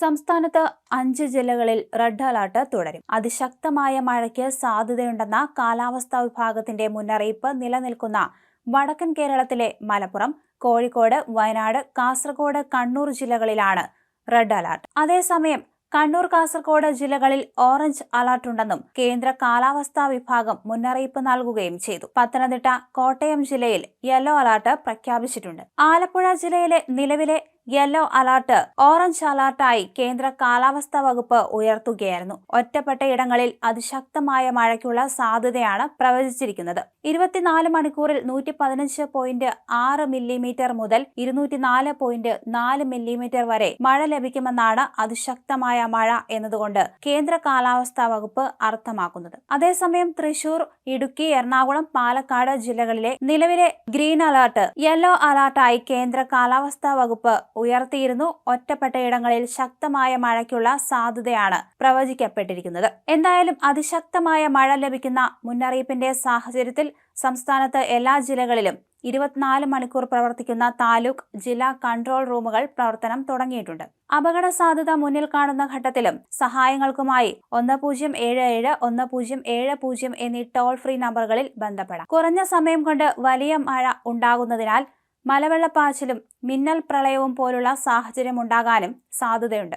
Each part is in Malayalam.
സംസ്ഥാനത്ത് അഞ്ച് ജില്ലകളിൽ റെഡ് അലർട്ട് തുടരും. അതിശക്തമായ മഴയ്ക്ക് സാധ്യതയുണ്ടെന്ന കാലാവസ്ഥാ വിഭാഗത്തിന്റെ മുന്നറിയിപ്പ് നിലനിൽക്കുന്ന വടക്കൻ കേരളത്തിലെ മലപ്പുറം കോഴിക്കോട് വയനാട് കാസർഗോഡ് കണ്ണൂർ ജില്ലകളിലാണ് റെഡ് അലർട്ട്. അതേസമയം കണ്ണൂർ കാസർഗോഡ് ജില്ലകളിൽ ഓറഞ്ച് അലർട്ടുണ്ടെന്നും കേന്ദ്ര കാലാവസ്ഥാ വിഭാഗം മുന്നറിയിപ്പ് നൽകുകയും ചെയ്തു. പത്തനംതിട്ട കോട്ടയം ജില്ലയിൽ യെല്ലോ അലർട്ട് പ്രഖ്യാപിച്ചിട്ടുണ്ട്. ആലപ്പുഴ ജില്ലയിലെ നിലവിലെ യെല്ലോ അലർട്ട് ഓറഞ്ച് അലർട്ടായി കേന്ദ്ര കാലാവസ്ഥാ വകുപ്പ് ഉയർത്തുകയായിരുന്നു. ഒറ്റപ്പെട്ട ഇടങ്ങളിൽ അതിശക്തമായ മഴയ്ക്കുള്ള സാധ്യതയാണ് പ്രവചിച്ചിരിക്കുന്നത്. ഇരുപത്തിനാല് മണിക്കൂറിൽ നൂറ്റി പതിനഞ്ച് പോയിന്റ് ആറ് മില്ലിമീറ്റർ മുതൽ ഇരുന്നൂറ്റിനാല് പോയിന്റ് നാല് മില്ലിമീറ്റർ വരെ മഴ ലഭിക്കുമെന്നാണ് അതിശക്തമായ മഴ എന്നതുകൊണ്ട് കേന്ദ്ര കാലാവസ്ഥാ വകുപ്പ് അർത്ഥമാക്കുന്നത്. അതേസമയം തൃശൂർ ഇടുക്കി എറണാകുളം പാലക്കാട് ജില്ലകളിലെ നിലവിലെ ഗ്രീൻ അലർട്ട് യെല്ലോ അലർട്ടായി കേന്ദ്ര കാലാവസ്ഥാ വകുപ്പ് ഉയർത്തിയിരുന്നു. ഒറ്റപ്പെട്ട ഇടങ്ങളിൽ ശക്തമായ മഴയ്ക്കുള്ള സാധ്യതയാണ് പ്രവചിക്കപ്പെട്ടിരിക്കുന്നത്. എന്തായാലും അതിശക്തമായ മഴ ലഭിക്കുന്ന മുന്നറിയിപ്പിന്റെ സാഹചര്യത്തിൽ സംസ്ഥാനത്ത് എല്ലാ ജില്ലകളിലും ഇരുപത്തിനാല് മണിക്കൂർ പ്രവർത്തിക്കുന്ന താലൂക്ക് ജില്ലാ കൺട്രോൾ റൂമുകൾ പ്രവർത്തനം തുടങ്ങിയിട്ടുണ്ട്. അപകട സാധ്യത മുന്നിൽ കാണുന്ന ഘട്ടത്തിലും സഹായങ്ങൾക്കുമായി ഒന്ന് പൂജ്യം ഏഴ് ഏഴ് ഒന്ന് പൂജ്യം ഏഴ് പൂജ്യം എന്നീ ടോൾ ഫ്രീ നമ്പറുകളിൽ ബന്ധപ്പെടാം. കുറഞ്ഞ സമയം കൊണ്ട് വലിയ മഴ ഉണ്ടാകുന്നതിനാൽ മലവെള്ളപ്പാച്ചിലും മിന്നൽ പ്രളയവും പോലുള്ള സാഹചര്യം ഉണ്ടാകാനും സാധ്യതയുണ്ട്.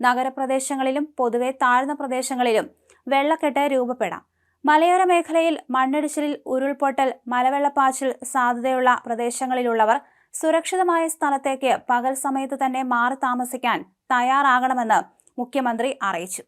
നഗരപ്രദേശങ്ങളിലും പൊതുവെ താഴ്ന്ന പ്രദേശങ്ങളിലും വെള്ളക്കെട്ട് രൂപപ്പെടാം. മലയോര മേഖലയിൽ മണ്ണിടിച്ചിലിൽ ഉരുൾപൊട്ടൽ മലവെള്ളപ്പാച്ചിൽ സാധ്യതയുള്ള പ്രദേശങ്ങളിലുള്ളവർ സുരക്ഷിതമായ സ്ഥലത്തേക്ക് പകൽ സമയത്ത് തന്നെ മാറി താമസിക്കാൻ തയ്യാറാകണമെന്ന് മുഖ്യമന്ത്രി അറിയിച്ചു.